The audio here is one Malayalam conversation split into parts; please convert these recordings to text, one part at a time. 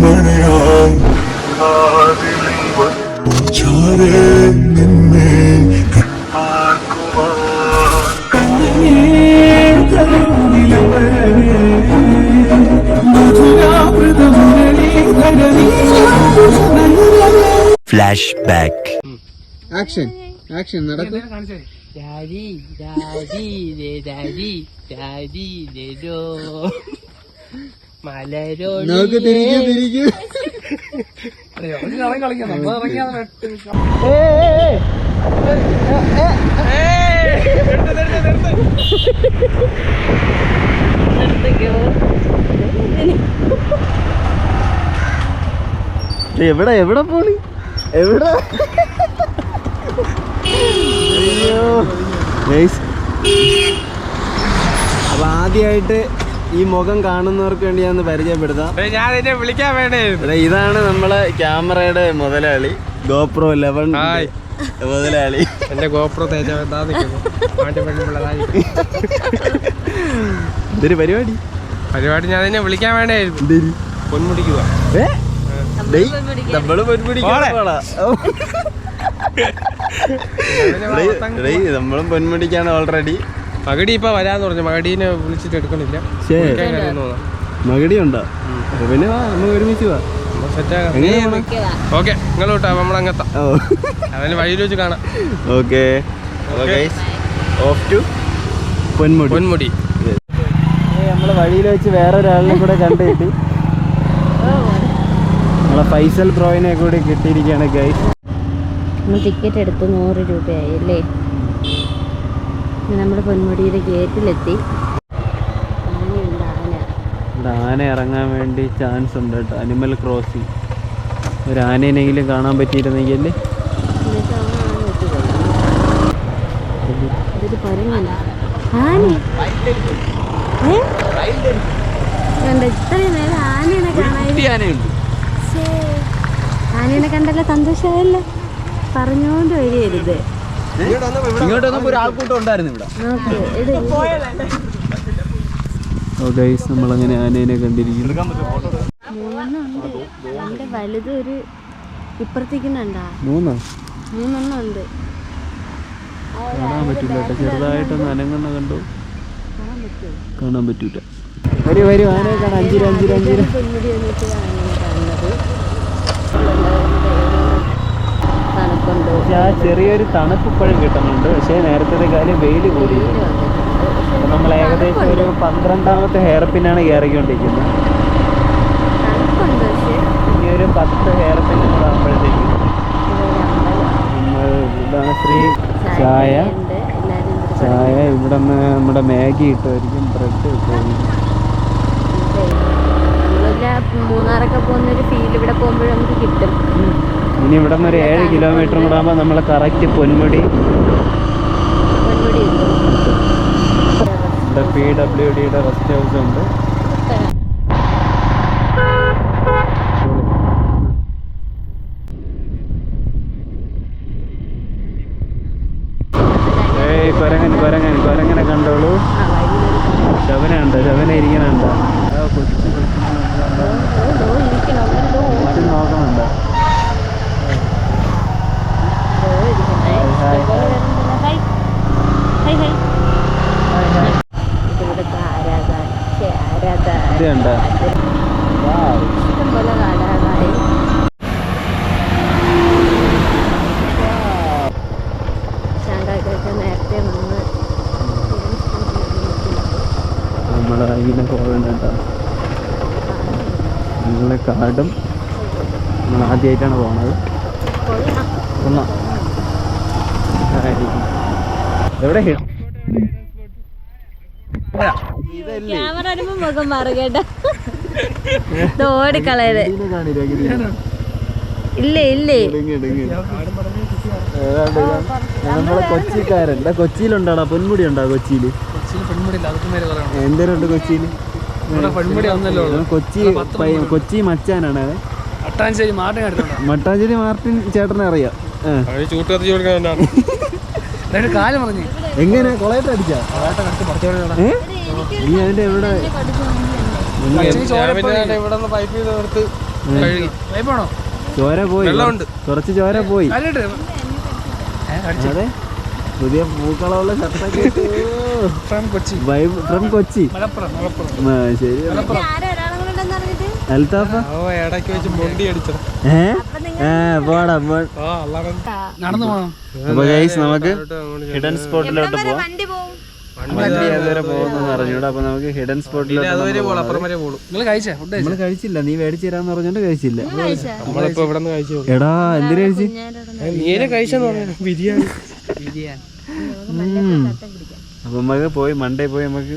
മഴയായി ചാരേ നിന്നെ ഫ്ലാഷ് ബാക്ക് ആക്ഷൻ ആക്ഷൻ നടക്കും. ഡാഡി ഡാഡി ദേ ഡാഡി ഡാഡി ലേലോ മലരോട് തിരികെ എവിടെ എവിടെ പോണി എവിടെ? അയ്യോ. അപ്പൊ ആദ്യമായിട്ട് ഈ മുഖം കാണുന്നവർക്ക് വേണ്ടി ഞാൻ പരിചയപ്പെടുത്താം. ഞാൻ എന്നെ വിളിക്കാൻ വേണേ ഇതാണ് നമ്മളെ ക്യാമറയുടെ മുതലാളി. GoPro eleven. മുതലാളി. എന്റെ ഗോപ്രോ ഇതൊരു പരിപാടി. പരിപാടി ഞാൻ എന്നെ വിളിക്കാൻ വേണ്ടായിരുന്നു? പൊന്മുടിക്കുക നമ്മൾ നമ്മളും പൊന്മുടിക്കാണ് ഓൾറെഡി മകടി ഇപ്പൊ വരാന്ന് പറഞ്ഞു. മകടീനെ വിളിച്ചിട്ട് എടുക്കണില്ല. ശേ. വിളിക്കാൻ മകടി ഉണ്ടോ പിന്നെ വാ നമുക്ക് ഒരുമിച്ച് വാ? ഓക്കെ നിങ്ങളോട്ടാ നമ്മളങ്ങെത്താം. അവന് വഴിയിൽ വെച്ച് കാണാം. Okay. Off to Ponmudi. Ponmudi. നമ്മൾ വഴിയിൽ വെച്ച് വേറെ ഒരാളിനെ കൂടെ കണ്ടുകിട്ടി. നമ്മളെ ഫൈസൽ പ്രോയിനെ കൂടി കിട്ടിയിരിക്കുകയാണ് ഗൈസ് നമ്മൾ ടിക്കറ്റ് എടുത്ത് നൂറ് രൂപയായി അല്ലേ? നമ്മൾ പൊന്മുടിയുടെ ഗേറ്റിലെത്തി. ആന ഇറങ്ങാൻ വേണ്ടി ചാൻസ് ഉണ്ട് കേട്ടോ. അനിമൽ ക്രോസിങ് ഒരു ആനേനെങ്കിലും കാണാൻ പറ്റിയിരുന്നെങ്കിൽ ആനേനെ കണ്ടല്ലേ സന്തോഷമായല്ലേ ആനേനെ കണ്ടല്ലോ സന്തോഷമായല്ലോ പറഞ്ഞോണ്ട് വരികരുത് ഇങ്ങോട്ട് വന്നപ്പോൾ ഒരു ആൾക്കൂട്ടം ഉണ്ടായിരുന്നു ഇവിടെ. നമ്മളങ്ങനെ ആനേനെ കണ്ടിരിക്കുന്നു. മൂന്നെണ്ണമുണ്ട് രണ്ട് വലുത് ഒരു ഇപ്പുറത്തേക്കുന്നുണ്ടാ മൂന്നോ? മൂന്നെണ്ണം ഉണ്ട്. കാണാൻ പറ്റൂല ചെറുതായിട്ട് ചെറുതായിട്ടൊന്ന് അനങ്ങുന്ന കണ്ടു. കാണാൻ കാണാൻ പറ്റൂല. വരൂ വരൂ. ആനയെ കാണാം. അഞ്ചിര അഞ്ചിര അഞ്ചിര പൊന്മുടി വന്നിട്ട് ആനയെ കാണുന്നത് തണുപ്പുണ്ട് പക്ഷെ ആ ചെറിയൊരു തണുപ്പ് ഇപ്പോഴും കിട്ടുന്നുണ്ട്. പക്ഷേ നേരത്തെ കാര്യം വെയിൽ കൂടി നമ്മൾ ഏകദേശം ഒരു പന്ത്രണ്ടാമത്തെ ഹെയർ പിന്നാണ് കയറിക്കൊണ്ടിരിക്കുന്നത്. ഇനി ഒരു പത്ത് ഹെയർ പിൻ കൂടെ ആകുമ്പോഴത്തേക്കും നമ്മൾ ഇതാണ് ശ്രീ ചായ. ചായ ഇവിടെ നിന്ന് നമ്മുടെ മാഗി ഇട്ടായിരിക്കും ബ്രെഡ് നമ്മളില്ല മൂന്നാറൊക്കെ പോകുന്ന ഒരു ഫീൽ ഇവിടെ പോകുമ്പോഴും നമുക്ക് കിട്ടും. ഇനി ഇവിടെ നിന്ന് ഒരു ഏഴ് കിലോമീറ്റർ കൂടെ ആകുമ്പോൾ നമ്മൾ കറക്റ്റ് പൊന്മുടി. ഇവിടെ പി ഡബ്ല്യു ഡിയുടെ റെസ്റ്റ് ഹൗസ് ഉണ്ട്. നമ്മൾ ആദ്യമായിട്ടാണ് പോകുന്നത്. ഒന്നാ. എവിടെ? ക്യാമറ വരുമ്പോ മുഖം മാറും കേട്ടോ. ഇത് ഓടിക്കളയത് ഇല്ലേ ഇല്ലേ? നമ്മളെ കൊച്ചിക്കാരൻ. കൊച്ചിയിലുണ്ടാടാ പൊന്മുടി ഉണ്ടാ കൊച്ചിയിൽ? എന്തേലുണ്ട് കൊച്ചിയിൽ കൊച്ചി കൊച്ചി മച്ചാനാണ് അവൻ. അട്ടാഞ്ചേരി മാർട്ടിൻ എടുത്തോണ്ടാ മട്ടാഞ്ചേരി മാർട്ടിൻ ചേട്ടനെ അറിയാം. കാലം പറഞ്ഞു എങ്ങനെ? കൊളയത്ത് അടിച്ചാ? നീ അതിന്റെ എവിടെ? ചോര പോയി. കുറച്ച് ചോര പോയി. അതെ. പുതിയ പൂക്കളമുള്ള ഷർട്ടൊക്കെ ഫ്രം കൊച്ചി. ഫ്രം കൊച്ചി. ശരി. നമുക്ക് ഹിഡൻ സ്പോട്ടിലോട്ട് പോവാം. നമുക്ക് ഹിഡൻ സ്പോട്ടിലോട്ട് കഴിച്ചില്ല. നീ മേടിച്ചു തരാന്ന് പറഞ്ഞോണ്ട് കഴിച്ചില്ല. എടാ എന്തിനു കഴിച്ചു? നീരെ കഴിച്ചെന്ന് പറഞ്ഞു. ബിരിയാണി. ഉം. അപ്പൊ നമുക്ക് പോയി മൺഡേ പോയി നമുക്ക്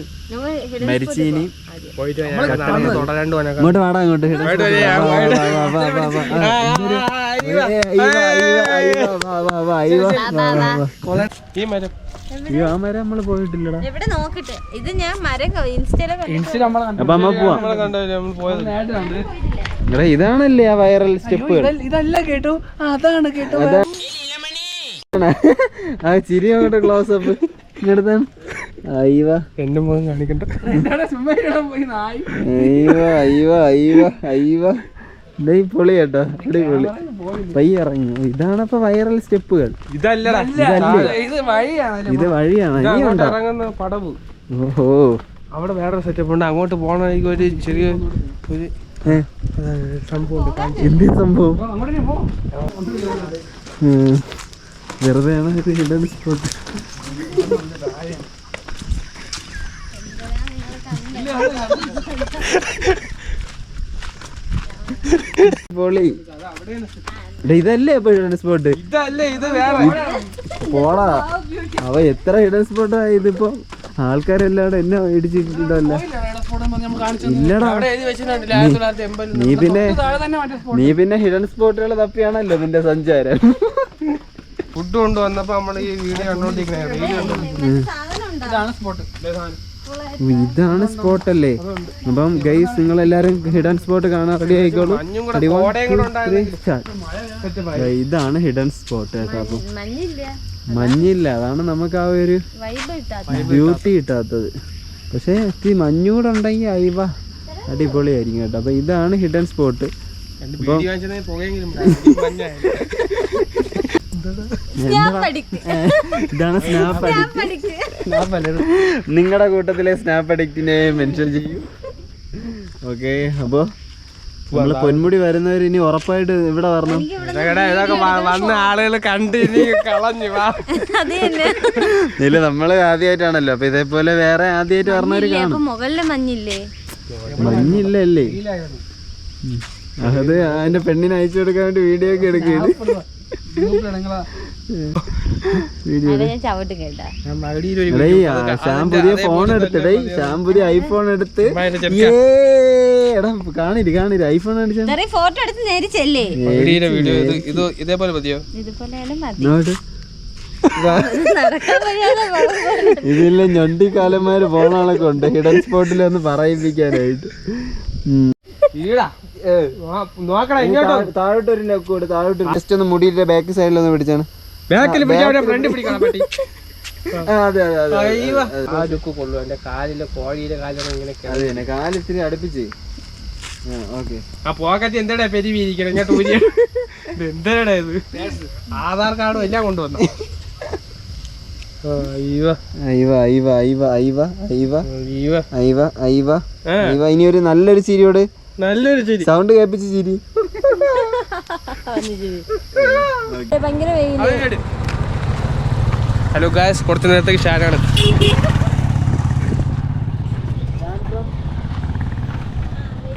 മരിച്ചീനി പോയിട്ട് തുടരാണ്ട് പോകാനൊക്കെ ഇങ്ങോട്ട് വാടാ ഇങ്ങോട്ട്. ഈ മരം അയ്യോ ആ മരം നമ്മൾ പോയിട്ടില്ലടാ എവിടെ നോക്കിട്ട് ഇത് ഞാൻ മരം അപ്പൊ നമ്മ പോവാം ഇതാണല്ലേ ആ വൈറൽ സ്റ്റെപ്പ് ഇതല്ല കേട്ടു അതാണ് കേട്ടു ആ ചിരി അങ്ങോട്ട് ക്ലോസ് അപ്പ് ഇങ്ങടുത്താണ് അയ്യവ. എന്റെ മുഖം കാണിക്കണ്ട. പോയി നായി? അയ്യവ അയ്യവ അയ്യവ അയ്യവ. ഇതേ പൊളി കേട്ടോ അടിപൊളി പയ്യ ഇറങ്ങി. ഇതാണപ്പൊ വൈറൽ സ്റ്റെപ്പുകൾ. ഇതല്ലടാ ഇത് വഴിയാണ് പടവ്. ഓഹോ. അവിടെ വേറെ സെറ്റപ്പ് ഉണ്ട്. അങ്ങോട്ട് പോകണമെങ്കിൽ ഒരു ചെറിയ ഒരു സംഭവം എന്ത്. വെറുതെയാണ് ഇത് ഹിഡൻ സ്പോട്ട് പൊളി ഇതല്ലേ ഇപ്പൊ ഹിഡൻ സ്പോട്ട് പോളാ ഇത് വേറെ. പോടാ. അവ എത്ര ഹിഡൻ സ്പോട്ടാ ഇതിപ്പോ? ആൾക്കാരെല്ലാം എന്നെ ഇടിച്ചിട്ടുണ്ടല്ല ഇല്ലടാ. നീ പിന്നെ നീ പിന്നെ ഹിഡൻ സ്പോട്ടുകൾ തപ്പിയാണല്ലോ നിന്റെ സഞ്ചാരം. ഫുഡ് കൊണ്ടുവന്നപ്പോ നമ്മൾ ഈ വീഡിയോ കണ്ടോണ്ടിരിക്കണേ. ഇതാണ് സ്പോട്ട് ഇതാണ് സ്പോട്ട് അല്ലേ? അപ്പം ഗൈസ് നിങ്ങൾ എല്ലാരും ഹിഡൻ സ്പോട്ട് കാണാൻ റെഡി ആയിക്കോളൂ. ഇതാണ് ഹിഡൻ സ്പോട്ട് കേട്ടോ അപ്പം. മഞ്ഞില്ല. മഞ്ഞില്ല. അതാണ് നമുക്ക് ആ ഒരു ബ്യൂട്ടി കിട്ടാത്തത്. പക്ഷേ ഈ മഞ്ഞൂടെ ഉണ്ടെങ്കിൽ അയവ അടിപൊളിയായിരിക്കും കേട്ടോ. അപ്പൊ ഇതാണ് ഹിഡൻ സ്പോട്ട് സ്നാപ്പ് ഇതാണ് സ്നാപ്പ് അഡിക്റ്റ്. അടിക്ക് നിങ്ങളുടെ കൂട്ടത്തിലെ സ്നാപ്പ് അഡിക്റ്റിനെ മെൻഷൻ ചെയ്യൂ. ഓക്കെ അപ്പോ നമ്മൾ പൊന്മുടി വരുന്നവർ ഇനി ഉറപ്പായിട്ട് ഇവിടെ വരണം ഇതൊക്കെ ഇതൊക്കെ വന്ന ആളുകൾ കണ്ട് ഇനി കളഞ്ഞു ഇല്ല നമ്മൾ ആദ്യമായിട്ടാണല്ലോ അപ്പൊ ഇതേപോലെ വേറെ ആദ്യമായിട്ട് വരണവര് കാണും. മഞ്ഞില്ലേ? മഞ്ഞില്ലല്ലേ. അത് അതിന്റെ പെണ്ണിനെ അയച്ചു കൊടുക്കാൻ വേണ്ടി വീഡിയോ ഒക്കെ എടുക്കുകയാണ്. ശ്യാം പുതിയ ഫോൺ എടുത്ത് ശാംപുരി ഡേ ശ്യാം പുതിയ ഐഫോൺ എടുത്ത്. എടാ കാണിര് കാണിര്. ഐഫോൺ ഫോട്ടോ എടുത്ത് നേരിച്ചല്ലേ ഇതേപോലെ മതിയോ ഇതില്ല ഞൊണ്ടിക്കാലന്മാര് പോണാളൊക്കെ ഉണ്ട്. ഹിഡൻ സ്പോട്ടിൽ ഒന്ന് പറയിപ്പിക്കാനായിട്ട്. താഴോട്ട് ഒരു നെക്ക് കൊടു താഴോട്ട് ജസ്റ്റ് ഒന്ന് മുടിയുടെ ബാക്ക് സൈഡിൽ ഒന്ന് പിടിച്ചാണ് ബാക്കിൽ ഫ്രണ്ട് പിടിക്കണം പറ്റി അതെ അതെ. ആ ലുക്ക് കൊള്ളു എന്റെ കാലിലെ കോഴിയുടെ കാലിലും ഇങ്ങനെയൊക്കെ അത് കാലിത്തിരി അടുപ്പിച്ച്. ആ പോക്കറ്റ് എന്താടാ പെരുവിരിക്കണം? ഞാൻ ഊരി എന്താടാ ഇത്? ആധാർ കാർഡും എല്ലാം കൊണ്ടുവന്നു. ഇനി ഒരു നല്ലൊരു ചിരിയോട് നല്ലൊരു ചിരി. സൗണ്ട് കേൾപ്പിച്ച് ചിരി. ഭയങ്കര ഹലോ ഗായ്സ് കുറച്ച് നേരത്തേക്ക് ഷാനാണ്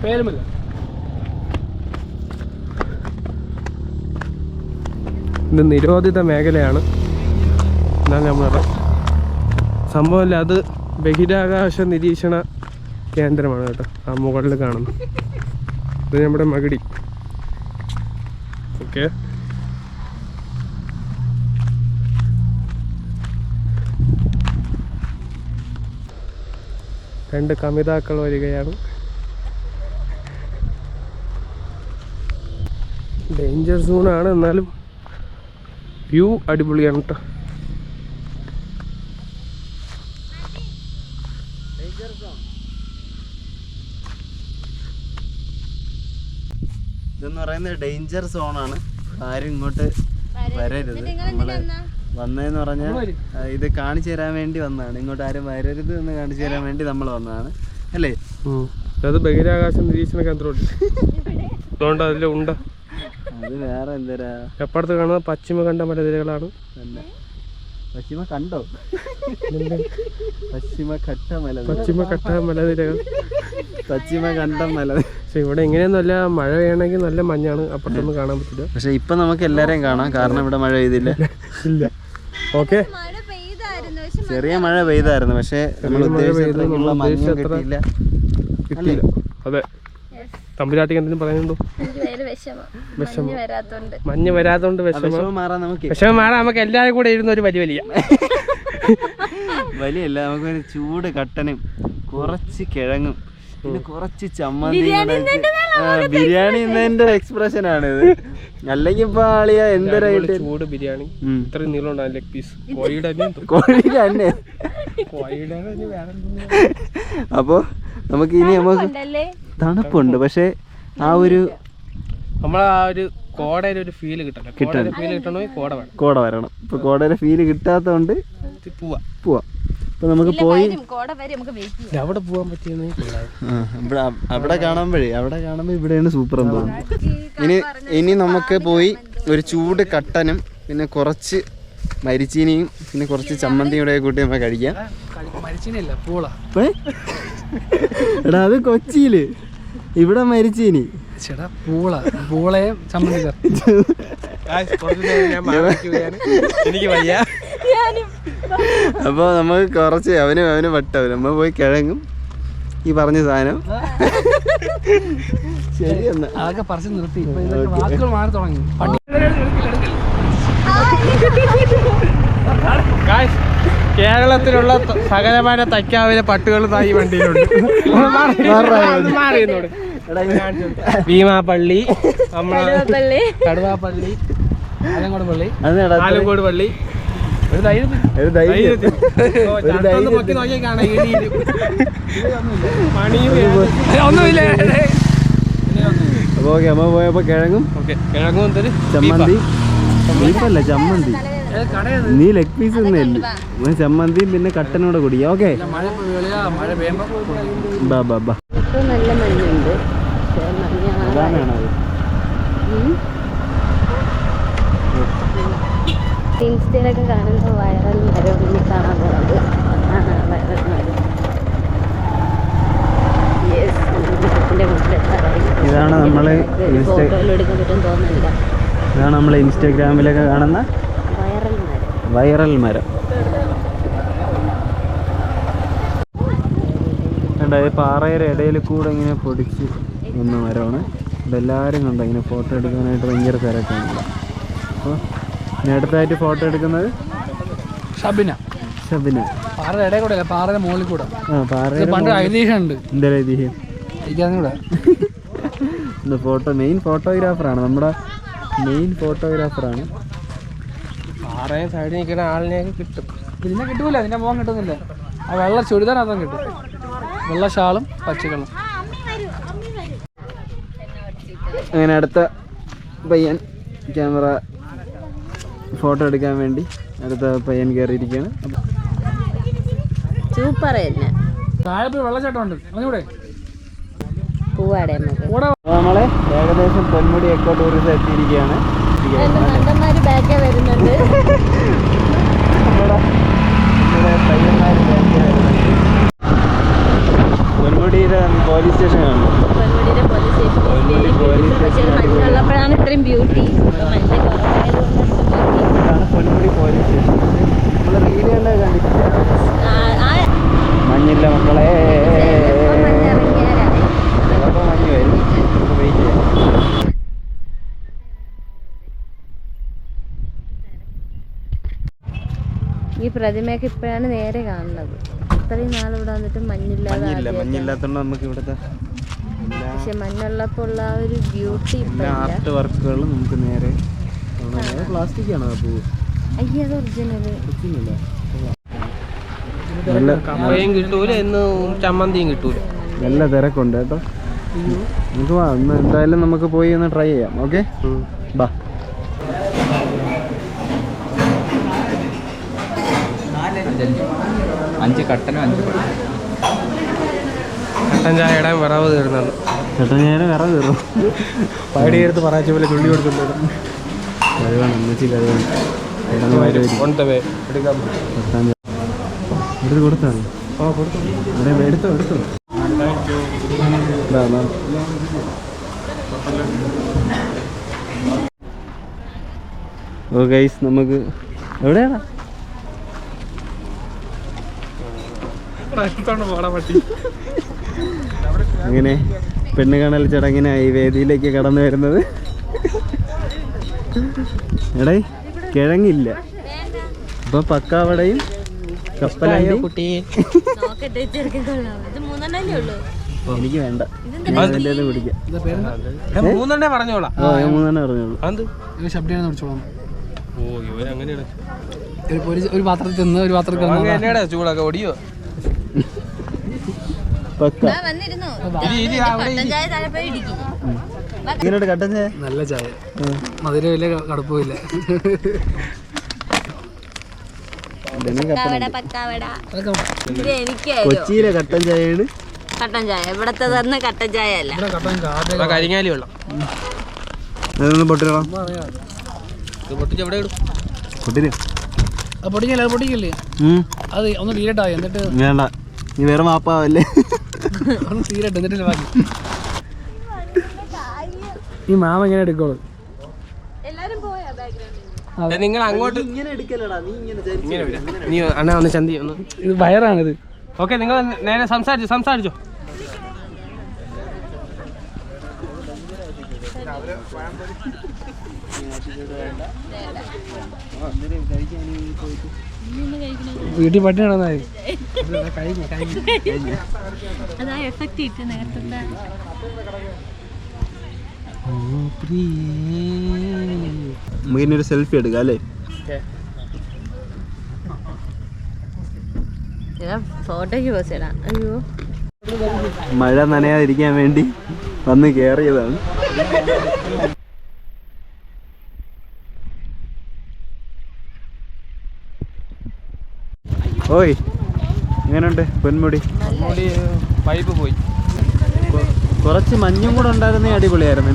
പേരുമില്ല. ഇത് നിരോധിത മേഖലയാണ്. എന്നാൽ നമ്മൾ സംഭവമല്ല അത് ബഹിരാകാശ നിരീക്ഷണ കേന്ദ്രമാണ് കേട്ടോ. ആ മുകളിൽ കാണുന്നു. ഇത് നമ്മുടെ മകിടി. ഓക്കെ രണ്ട് കമിതാക്കൾ വരികയാണ്. ഡേഞ്ചർ സോണാണ് എന്നാലും വ്യൂ അടിപൊളിയാണ് കേട്ടോ പറയുന്നത് ഡേഞ്ചർ സോണാണ് ആരും ഇങ്ങോട്ട് വരരുത്. നമ്മൾ വന്നതെന്ന് പറഞ്ഞാൽ ഇത് കാണിച്ചു തരാൻ വേണ്ടി വന്നതാണ്. ഇങ്ങോട്ട് ആരും വരരുത് എന്ന് കാണിച്ചു തരാൻ വേണ്ടി നമ്മൾ വന്നതാണ്. അല്ലേ? അത് ബഹിരാകാശ നിരീക്ഷണ കേന്ദ്രമുണ്ട്. അതുകൊണ്ട് ഉണ്ട ഉണ്ട്. അത് വേറെ എന്തരാ? എപ്പടുത്ത് കാണുന്ന പശ്ചിമ കണ്ട മലനിരകളാണ്. അല്ല പശ്ചിമ കണ്ടോ? പശ്ചിമ ഘട്ട മല പശ്ചിമ ഘട്ട മലനിരകൾ പശ്ചിമ കണ്ട മല പക്ഷെ ഇവിടെ ഇങ്ങനെയൊന്നുമല്ല മഴ വേണമെങ്കിൽ നല്ല മഞ്ഞാണ്. അപ്പുറത്തൊന്നും കാണാൻ പറ്റില്ല. പക്ഷെ ഇപ്പൊ നമുക്ക് എല്ലാരെയും കാണാം. കാരണം ഇവിടെ മഴ പെയ്തില്ല. ഇല്ല. ഓക്കെ. ചെറിയ മഴ പെയ്തായിരുന്നു. പക്ഷെ നമ്മൾ ഉദ്ദേശിച്ചിട്ടുള്ള മഞ്ഞ് കിട്ടിയില്ല. കിട്ടിയില്ല. അതെ. തമ്പുരാട്ടിക്ക് എന്തെങ്കിലും പറയുന്നുണ്ടോ? എനിക്ക് ഭയങ്കര വിഷമം. മഞ്ഞ് വരാത്തോണ്ട്. വിഷമം. വിഷമം മാറാൻ നമുക്ക് വിഷമം മാറാൻ നമുക്ക് എല്ലാവരും കൂടെ ഇരുന്ന ഒരു വലിയ വലിയ വലിയല്ല നമുക്കൊരു ചൂട് കട്ടനും കുറച്ച് കിഴങ്ങും. പിന്നെ കുറച്ച് ചമ്മന്തി ബിരിയാണി എന്നതിന്റെ എക്സ്പ്രഷൻ ആണ് ഇത് അല്ലെങ്കിൽ ഇപ്പൊ ആളിയ എന്തരായിട്ട് ചൂട് ബിരിയാണി. ഇത്ര ഇത്രയും നീളം ലെഗ് പീസ് കോഴിയുടെ കോഴിയുടെ തന്നെ. അപ്പോ നമുക്ക് ഇനി നമുക്ക് തണുപ്പുണ്ട്. പക്ഷെ ആ ഒരു നമ്മളെ ആ ഒരു കോടയുടെ ഒരു ഫീൽ കിട്ടണം. കിട്ടണം? കിട്ടണമെങ്കിൽ കോട വേണം. കോട വരണം. ഇപ്പൊ കോടയുടെ ഫീൽ കിട്ടാത്തതുകൊണ്ട് പോവാ പോവാ. പോവാം. ഇപ്പൊ നമുക്ക് പോയി. കോട വരെ നമുക്ക് വെയിറ്റ് അവിടെ പോകാൻ പറ്റിയെന്ന് ഇവിടെ അവിടെ കാണുമ്പോഴേ അവിടെ കാണുമ്പോ ഇവിടെയാണ് സൂപ്പർ എന്ന് തോന്നുന്നു. ഇനി ഇനി നമുക്ക് പോയി ഒരു ചൂട് കട്ടനും പിന്നെ കുറച്ച് മരിച്ചീനിയും പിന്നെ കുറച്ച് ചമ്മന്തിയും കൂടെ കൂട്ടി നമുക്ക് കഴിക്കാം. എടാ അത് കൊച്ചിയിൽ. ഇവിടെ മരിച്ചീനി. എനിക്ക് പൂള പൂളയും ചമ്മന്തി കറി കുറച്ച് നേരം ഞാൻ മാറി നിൽക്കുകയാണ്. എനിക്ക് വയ്യ അപ്പോൾ നമുക്ക് കുറച്ച് അവനും അവനും വട്ടവനും നമ്മൾ പോയി കിഴങ്ങും ഈ പറഞ്ഞ സാധനം. ശരി എന്നാ അതൊക്കെ പറിച്ച് നിർത്തി. ഇപ്പൊ വാക്കുകൾ മാറി തുടങ്ങി. കേരളത്തിലുള്ള സകലമായ തയ്ക്കാവിലെ പട്ടുകൾ ഈ വണ്ടിയിലുണ്ട്. ഭീമാപ്പള്ളി കടുവാപ്പള്ളി. ആലങ്കോട് പള്ളി ആലങ്കോട് പള്ളി ഒരു ധൈര്യത്തിൽ. ധൈര്യം ഒന്നുമില്ല. അപ്പോൾ ഓക്കെ അമ്മ പോയപ്പോൾ കിഴങ്ങും. ഓക്കെ കിഴങ്ങും ചമ്മന്തി. ബീഫല്ല ചമ്മന്തി. നീ ലെഗ് പീസ് ഒന്നുമില്ല. ഞാൻ ചമ്മന്തിയും പിന്നെ കട്ടനോടെ കൂടി. ഓക്കെ. ബാ ബാ ബാ. നല്ല മഞ്ഞുണ്ട്. അതാണോ ഇൻസ്റ്റയിലൊക്കെ കാണുന്ന വൈറൽ മരം ഇനി കാണാൻ പോകുന്നത്. അതാണ് വൈറൽ മരം ഇതാണ് നമ്മൾ ഇതാണ് നമ്മൾ ഇൻസ്റ്റാഗ്രാമിലൊക്കെ കാണുന്ന വൈറൽ മരം. വൈറൽ മരം. കണ്ടോ ഈ പാറയുടെ ഇടയിൽ കൂടെ ഇങ്ങനെ പൊടിച്ച് നിന്ന മരമാണ്. ഇതെല്ലാവരും കണ്ടോ ഇങ്ങനെ ഫോട്ടോ എടുക്കാനായിട്ട് ഭയങ്കര തിരക്കാണ്. അപ്പോൾ ഇനി അടുത്തായിട്ട് ഫോട്ടോ എടുക്കുന്നത്? ഷബിന. ഷബിന. പാറയുടെ ഇടയിൽ കൂടെ അല്ല? പാറയുടെ മുകളിൽ കൂടെ. ആ പാറ പണ്ട് ഐതിഹ്യം ഉണ്ട് എന്താ ഐതിഹ്യം. എനിക്കറിഞ്ഞൂടെ. ഇന്ന് ഫോട്ടോ മെയിൻ ഫോട്ടോഗ്രാഫറാണ് നമ്മുടെ മെയിൻ ഫോട്ടോഗ്രാഫറാണ് പാറയെ സൈഡിൽ നിൽക്കുന്ന ആളിനെയൊക്കെ കിട്ടും. ഇതിനെ കിട്ടൂല. അതിന്റെ മുഖം കിട്ടുന്നില്ല. ആ വെള്ള ചുരിദാർ കിട്ടും. വെള്ള ഷാളും പച്ചക്കളും അങ്ങനെ അടുത്ത പയ്യൻ ക്യാമറ ഫോട്ടോ എടുക്കാൻ വേണ്ടി അടുത്ത പയ്യൻ കയറിയിരിക്കുകയാണ്. സൂപ്പർ തന്നെ. നമ്മളെ ഏകദേശം പൊന്മുടി എക്കോ ടൂറിസം എത്തിയിരിക്കുകയാണ് വരുന്നുണ്ട്. പൊന്മുടിയുടെ പോലീസ് സ്റ്റേഷൻ കാണുന്നു പൊന്മുടിയിലെ പോലീസ് സ്റ്റേഷൻ പക്ഷേ മഞ്ഞുള്ളപ്പോഴാണ് ഇത്രയും ബ്യൂട്ടി മഞ്ഞ കുറവായതുകൊണ്ട് ഇതാണ് പൊന്മുടി പോലീസ് സ്റ്റേഷൻ. നമ്മൾ റീൽ കണ്ടത് കണ്ടിട്ടില്ല? മഞ്ഞില്ല മക്കളെ. മഞ്ഞിറങ്ങിയാലായി ചിലപ്പോൾ മഞ്ഞ് വരും. നമുക്ക് വെയിറ്റ് ചെയ്യാം. ഈ പ്രതിമയൊക്കെ ഇപ്പോഴാണ് നേരെ കാണുന്നത്. ഇത്രയും നാൾ ഇവിടെ വന്നിട്ട് മഞ്ഞില്ലാതെ മഞ്ഞില്ലാത്തോണ്ട് നമുക്ക് ഇവിടുത്തെ പക്ഷെ മഞ്ഞുള്ളപ്പോൾ ഉള്ള ആ ഒരു ബ്യൂട്ടി ആർട്ട് വർക്കുകളും നമുക്ക് നേരെ പ്ലാസ്റ്റിക് ആണ് പൂ അയ്യോ അത് ഒറിജിനല്ല കപ്പയും കിട്ടൂല എന്ന് ചമ്മന്തിയും കിട്ടൂല. നല്ല തിരക്കുണ്ട് കേട്ടോ. നമുക്ക് വാ ഇന്ന് എന്തായാലും നമുക്ക് പോയി ഒന്ന് ട്രൈ ചെയ്യാം ഓക്കെ ബാ. അഞ്ച് കട്ടനും അഞ്ച്. കട്ടൻ ചായയുടെ വിറവ് തീർന്നു. ചേട്ടാ ഞാൻ വിറവ് തീർന്നു. പാടിയെടുത്ത് പറയാച്ച പോലെ ചുള്ളി കൊടുക്കുന്നുണ്ട്. കഴിവാണ് കഴിവാണ്. എടുത്ത് എടുത്തോ. എടുത്തോ. ഓ ഗൈസ് നമുക്ക് പട്ടി. അങ്ങനെ പെണ്ണ് കാണൽ ചടങ്ങിനായി വേദിയിലേക്ക് കടന്നു വരുന്നത്. എടേ കിഴങ്ങില്ല. അപ്പൊ പക്കാവടയും കപ്പലണ്ടിയും കുട്ടി? എനിക്ക് വേണ്ട. മൂന്നെണ്ണേ പറഞ്ഞോളാം. ഓ മൂന്നെണ്ണം പറഞ്ഞോളൂ. ഇവരങ്ങനെയാണ് ഒരു ഒരു- ഒരു പാത്രത്തിൽ തിന്ന് ഒരു പാത്രത്തിൽ അങ്ങ് കിടന്നു തന്നെയാടാ ചൂടൊക്കെ ഒടിയോ പക്ക. കട്ടൻ ചായ? നല്ല ചായ. മധുരമില്ല കടുപ്പമില്ല. കടുപ്പില്ല കൊച്ചിയിലെ കട്ടൻ ചായയാണ്. കട്ടൻ ചായ. ഇവിടത്തെ തന്നെ കട്ടൻ ചായ അല്ല. കരിങ്ങാലി വെള്ളം. ഇടും? പൊട്ടിര് അത് ഒന്ന് തീരട്ടായി എന്നിട്ട് വേണ്ട. നീ വേറെ മാപ്പാവല്ലേ? ഒന്ന് തീരട്ടെ എന്നിട്ട് ബാക്കി. ഈ മാമ ഇങ്ങനെ എടുക്കോളൂ. എല്ലാരും പോയാ ബാക്ക്ഗ്രൗണ്ടിൽ നിങ്ങൾ അങ്ങോട്ട് നീ ഇങ്ങനെ ഇങ്ങനെ നീ അണ്ണാ ഒന്ന് ചന്തി ഒന്ന്. ഇത് വയറാണിത്. ഓക്കെ നിങ്ങൾ നേരെ സംസാരിച്ചു സംസാരിച്ചോ. വീട്ടിൽ പട്ടി നടന്നായി അതാ എഫക്റ്റ് ഇട്ട് നേരത്തെ. നമുക്ക് ഇനി ഒരു സെൽഫി എടുക്കാം അല്ലേ? ഫോട്ടോയ്ക്ക് പോസ്റ്റ് ഇടാം. അയ്യോ. മഴ നനയാതിരിക്കാൻ വേണ്ടി വന്ന് കേറിയതാണ്. ഓയ് എങ്ങനെയുണ്ട് പൊന്മുടി? മുടി പൈപ്പ് പോയി. കുറച്ച് മഞ്ഞും കൂടെ ഉണ്ടായിരുന്നേ അടിപൊളിയായിരുന്നു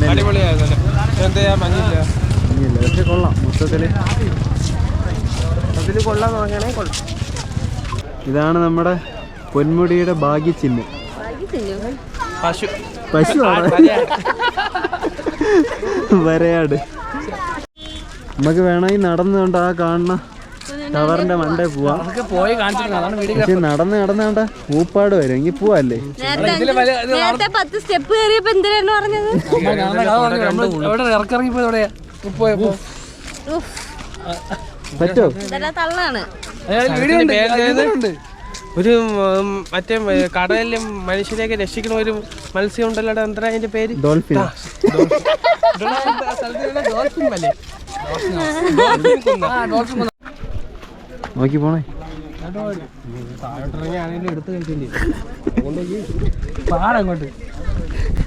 മഞ്ഞില്ല? പക്ഷെ കൊള്ളാം മൊത്തത്തിൽ. ഇതാണ് നമ്മുടെ പൊന്മുടിയുടെ ഭാഗ്യചിഹ്നം. പശു. പശു വരയാട്. നമുക്ക് വേണമെങ്കിൽ നടന്നുകൊണ്ട് ആ കാണുന്ന ടവറിന്റെ മണ്ടേ പോവാം. പോയി കാണിച്ചിട്ടുണ്ട്. നടന്ന് നടന്നാണ്ട പൂപ്പാട് വരും. എങ്കിൽ പോവല്ലേ? നേരത്തെ പത്ത് സ്റ്റെപ്പ് കയറിയപ്പോ എന്തിനായിരുന്നു പറഞ്ഞത്? പറ്റോ? തള്ളാണ്. വീഡിയോ ഉണ്ട് ഒരു മറ്റേ കടലിലും മനുഷ്യരെയൊക്കെ രക്ഷിക്കുന്ന ഒരു മത്സ്യം ഉണ്ടല്ലോ എന്താ അതിന്റെ പേര്? ഡോൾഫിൻ. ഡോൾഫിൻ. മല്ലേ? ആ ഡോൾഫിൻ. നോക്കി പോണേ. പാടങ്ങോട്ട്.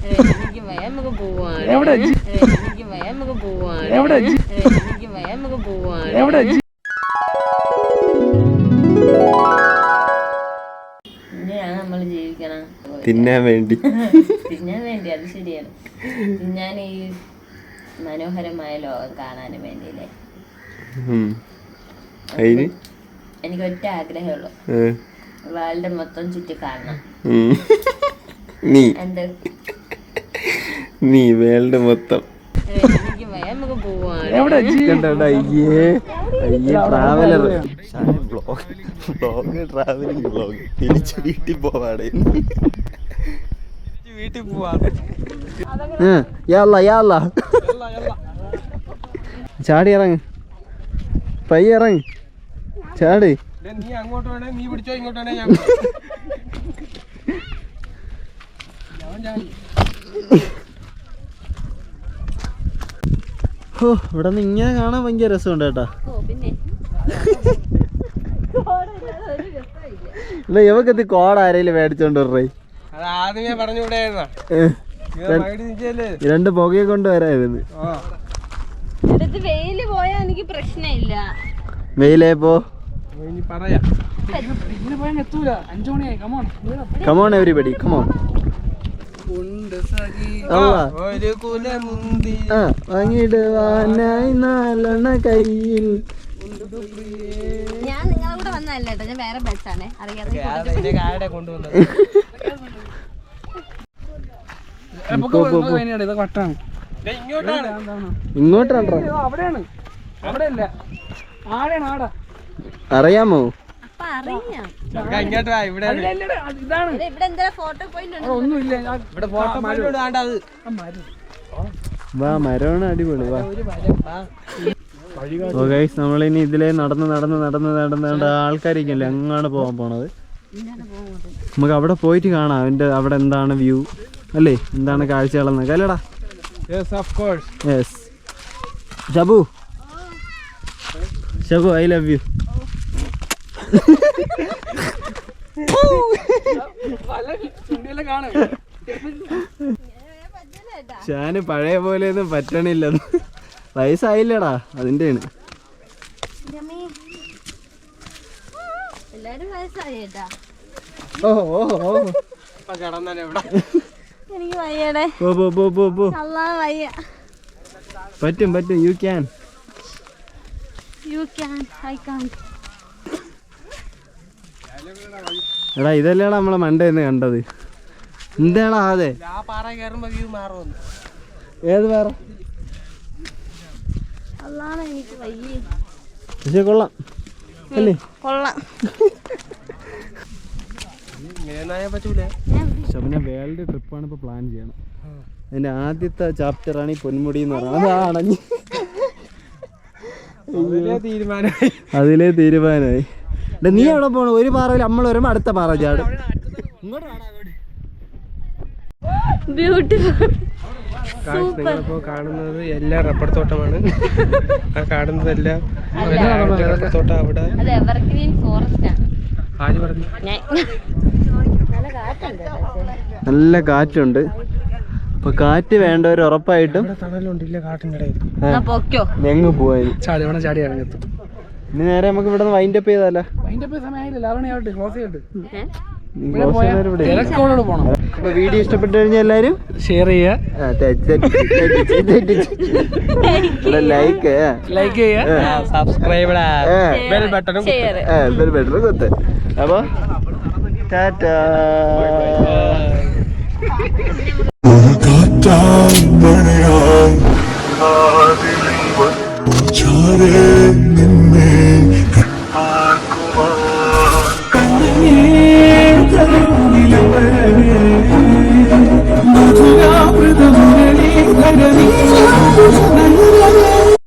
എനിക്ക് വയ്യ നമുക്ക് പോവാണ് എവിടെ എനിക്ക് വയ്യ നമുക്ക് പോവാണ് എവിടെ എനിക്ക് വയ്യ നമുക്ക് പോവാണ് എവിടെ ഇങ്ങനെയാണ് നമ്മൾ ജീവിക്കണം. തിന്നാൻ വേണ്ടി. തിന്നാൻ വേണ്ടി അത് ശരിയാണ്. തിന്നാൻ ഈ മനോഹരമായ ലോകം കാണാനും വേണ്ടിയില്ലേ. അതിന് എനിക്ക് ഒറ്റ ആഗ്രഹമുള്ളൂ. വേൾഡ് മൊത്തം ചുറ്റി കാണണം നീ. എന്ത്? നീ വേൾഡ് മൊത്തം. എനിക്ക് വയ്യ നമുക്ക് പോവാണ് കണ്ടോ അയ്യേ? അയ്യേ traveller blog blog travelling blog തിരിച്ച് വീട്ടിൽ പോവാടെ വീട്ടിൽ ചാടി ഇറങ്ങ്. പയ്യ ഇറങ്ങ്. ചാടി. നീ അങ്ങോട്ട് വേണേ നീ പിടിച്ചോ ഇങ്ങോട്ട് വേണേ ഞാൻ ഓ ഇവിടെ നിന്ന് ഇങ്ങനെ കാണാൻ ഭയങ്കര രസമുണ്ട് കേട്ടാ. ഓ പിന്നെ? ഇല്ല ഇവക്ക് എത്തി കോട ആരെങ്കിലും മേടിച്ചോണ്ട് അത് ആദ്യമേ പറഞ്ഞുകൂടെയായിരുന്നാ രണ്ട് പുകയെ കൊണ്ട് വരായിരുന്നു അടുത്ത് വെയിൽ പോയാ എനിക്ക് പ്രശ്നമില്ല. വെയിലേ പോ ഇനി പറയാം. ഇങ്ങനെ പോയാൽ എത്തൂല. അഞ്ചു മണിയായി കമോൺ കമോൺ എവരിബഡി കമോൺ ഉണ്ട് സഖി. ഒരു കുലമുന്തി. ആ വാങ്ങിയിടുവാനായി നാലെണ്ണ കയ്യിൽ. ഞാൻ നിങ്ങളെ കൂടെ വന്നതല്ല കേട്ടോ. ഞാൻ വേറെ ബസ്സാണേ അറിയാതെ ഇങ്ങോട്ടാണ്. ഇങ്ങോട്ടാണ്? അവിടെയാണ്. അവിടെയല്ല. ആടെയാണ് ആടാ. അറിയാമോ? വാ മരമാണ് അടിപൊളി വാ. ഓ ഗൈസ് നമ്മളിനി ഇതിലേ നടന്ന് നടന്ന് നടന്ന് നടന്ന് നടന്ന് ആൾക്കാരിക്കല്ലേ അങ്ങാണ് പോകാൻ പോണത്. നമുക്ക് അവിടെ പോയിട്ട് കാണാം അവന്റെ അവിടെ എന്താണ് വ്യൂ അല്ലേ? എന്താണ് കാഴ്ചകളെന്നൊക്കെ അല്ലേടാ? Yes of course yes Shabu Shabu I love you പല ഷാന് പഴയ പോലെയൊന്നും പറ്റണില്ലെന്ന്. വയസ്സായില്ലടാ അതിന്റെയാണ് ഓ ഓ ഓ. എനിക്ക് പോ പോ പോ പോ പറ്റും പറ്റും you can you can I can എടാ ഇതല്ലേടാ നമ്മളെ മണ്ടേന്ന് കണ്ടത്. എന്താടാ അതെ പാറ? ഏത് വയ്യ. പക്ഷെ കൊള്ളാം. അല്ലേ? കൊള്ളാം. ശബന വേൾഡ് ട്രിപ്പാണ് ഇപ്പൊ പ്ലാൻ ചെയ്യണം. അതിന്റെ ആദ്യത്തെ ചാപ്റ്ററാണ് ഈ പൊന്മുടി എന്ന് പറയുന്നത് തീരുമാനമായി അതിലേ തീരുമാനമായി. നീ എവിടെ പോണു? ഒരു പാറയിൽ നമ്മൾ വരുമ്പോ അടുത്ത പാറ ചാട്. നിങ്ങളിപ്പോ കാണുന്നത് എല്ലാം റബ്ബർ തോട്ടമാണ്. ആ കാണുന്നതെല്ലാം റബ്ബർ തോട്ടം അവിടെ. എവർഗ്രീൻ ഫോറസ്റ്റ് ആണ്. ആര് നല്ല കാറ്റുണ്ട് നല്ല കാറ്റുണ്ട്. അപ്പൊ കാറ്റ് വേണ്ടവർ ഉറപ്പായിട്ടും തണലുണ്ടില്ല കാട്ടിന്റെ പോയി. ചാടി വേണം ചാടി ഇറങ്ങത്തും ഇനി നേരെ നമുക്ക് ഇവിടെ വൈൻഡ് അപ്പ് ചെയ്താലോ? വൈൻഡ് അപ്പ് സമയമായില്ല? ക്ലോസ് ചെയ്യട്ടെ. അപ്പൊ വീഡിയോ ഇഷ്ടപ്പെട്ടു കഴിഞ്ഞാൽ എല്ലാരും? ഷെയർ ചെയ്യുക ലൈക്ക് ലൈക്ക് ചെയ്യുക സബ്സ്ക്രൈബ് ബെൽ കുത്ത്. അപ്പൊ ടാറ്റാ. ചാമ്പണയായി ചാരേ നിന്നെ മധുരാമൃത മുരളീധരണീ